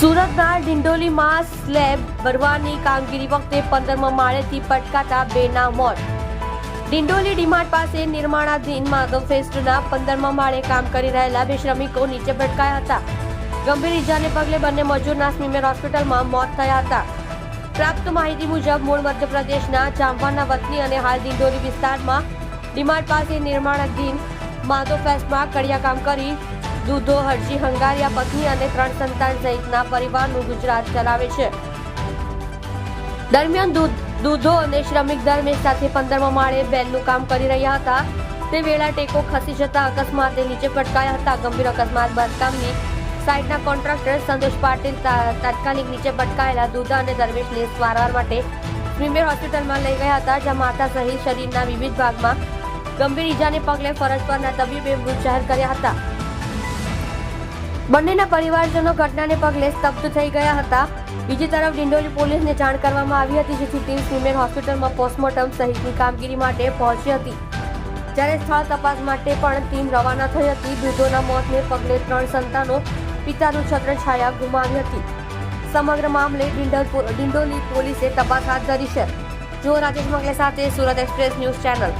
સુરતના ડિંડોલીમાં સ્લેબ ભરવાની કામગીરી વખતે પંદરમા માળેથી પટકાતા બેના મોત. ડિંડોલી ડીમાર્ટ પાસે નિર્માણાધીન માધવ ફેસ્ટના પંદરમા માળે કામ કરી રહેલા બે શ્રમિકો નીચે ભટકાયા હતા. ગંભીર ઇજાને પગલે બંને મજૂરના સ્મીમેર હોસ્પિટલમાં મોત થયા હતા. પ્રાપ્ત માહિતી મુજબ મૂળ મધ્યપ્રદેશના જામવાના વતની અને હાલ ડિંડોલી વિસ્તારમાં ડીમાર્ટ પાસે નિર્માણાધીન માધવ ફેસ્ટમાં કડિયા કામ કરી દૂધો, હરજી, હંગારિયા, પત્ની અને ત્રણ સંતાન સહિતના પરિવારનું ગુજરાત ચલાવે છે. દરમિયાન દૂધ અને શ્રમિક ધર્મેશ સાથે પંદરમા માળે બેલનું કામ કરી રહ્યા હતા. તે વેળા ટેકો ખસી જતા અકસ્માતે નીચે પટકાયા હતા. ગંભીર અકસ્માત બાંધકામની સાઇટના કોન્ટ્રાક્ટર સંતોષ પાટીલ તાત્કાલિક નીચે પટકાયેલા દૂધા અને ધર્મેશને સારવાર માટે પ્રીમિયર હોસ્પિટલમાં લઈ ગયા હતા, જ્યાં માતા સહિત શરીરના વિવિધ ભાગમાં ગંભીર ઈજાને પગલે ફરજ પરના તબીબે મૃત જાહેર કર્યા હતા. બંનેના પરિવારજનો ઘટનાને પગલે સ્તબ્ધ થઈ ગયા હતા. બીજી તરફ ડિંડોલી પોલીસને જાણ કરવામાં આવી હતી, જેથી ટીમ સ્વીમેર હોસ્પિટલમાં પોસ્ટમોર્ટમ સહિતની કામગીરી માટે પહોંચી હતી. જ્યારે સ્થળ તપાસ માટે પણ ટીમ રવાના થઈ હતી વૃદ્ધોના મોતને પગલે ત્રણ સંતાનો પિતાનું છત્રછાયા ગુમાવી હતી. સમગ્ર મામલે ડિંડોલી પોલીસે તપાસ હાથ ધરી છે. જો રાજેશ મંગલે સાથે સુરત એક્સપ્રેસ ન્યૂઝ ચેનલ.